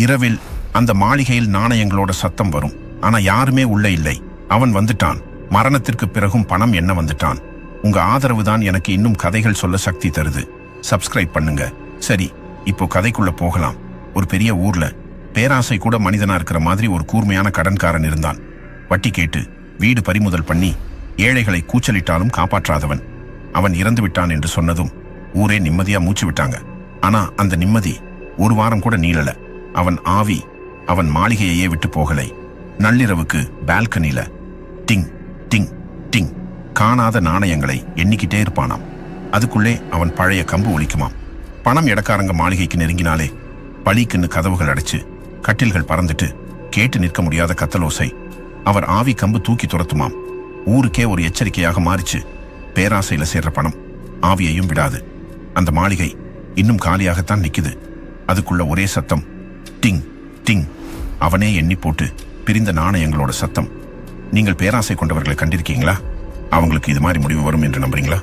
இரவில் அந்த மாளிகையில் நாணயங்களோட சத்தம் வரும். ஆனா யாருமே உள்ள இல்லை. அவன் வந்துட்டான். மரணத்திற்கு பிறகும் பணம் என்ன வந்துட்டான்? உங்க ஆதரவு தான் எனக்கு இன்னும் கதைகள் சொல்ல சக்தி தருது. சப்ஸ்கிரைப் பண்ணுங்க. சரி இப்போ கதைக்குள்ள போகலாம். ஒரு பெரிய ஊர்ல பேராசை கூட மனிதனா இருக்கிற மாதிரி ஒரு கூர்மையான கடன்காரன் இருந்தான். வட்டி கேட்டு வீடு பறிமுதல் பண்ணி ஏழைகளை கூச்சலிட்டாலும் காப்பாற்றாதவன். அவன் இறந்து விட்டான் என்று சொன்னதும் ஊரே நிம்மதியா மூச்சு விட்டாங்க. ஆனா அந்த நிம்மதி ஒரு வாரம் கூட நீளல. அவன் ஆவி அவன் மாளிகையையே விட்டு போகலை. நள்ளிரவுக்கு பால்கனில டிங் டிங் டிங் காணாத நாணயங்களை எண்ணிக்கிட்டே இருப்பானாம். அதுக்குள்ளே அவன் பழைய கம்பு ஒலிக்குமாம். பணம் இடக்காரங்க மாளிகைக்கு நெருங்கினாலே பழிக்குன்னு கதவுகள் அடைச்சு கட்டில்கள் பறந்துட்டு கேட்டு நிற்க முடியாத கத்தலோசை. அவர் ஆவி கம்பு தூக்கி துரத்துமாம். ஊருக்கே ஒரு எச்சரிக்கையாக மாறிச்சு. பேராசையில சேர்ற பணம் ஆவியையும் விடாது. அந்த மாளிகை இன்னும் காலியாகத்தான் நிக்குது. அதுக்குள்ள ஒரே சத்தம் டிங் டிங். அவனே எண்ணி போட்டு பிரிந்த நாணயங்களோட சத்தம். நீங்கள் பேராசை கொண்டவர்களை கண்டிருக்கீங்களா? அவங்களுக்கு இது மாதிரி முடிவு வரும் என்று நம்புறீங்களா?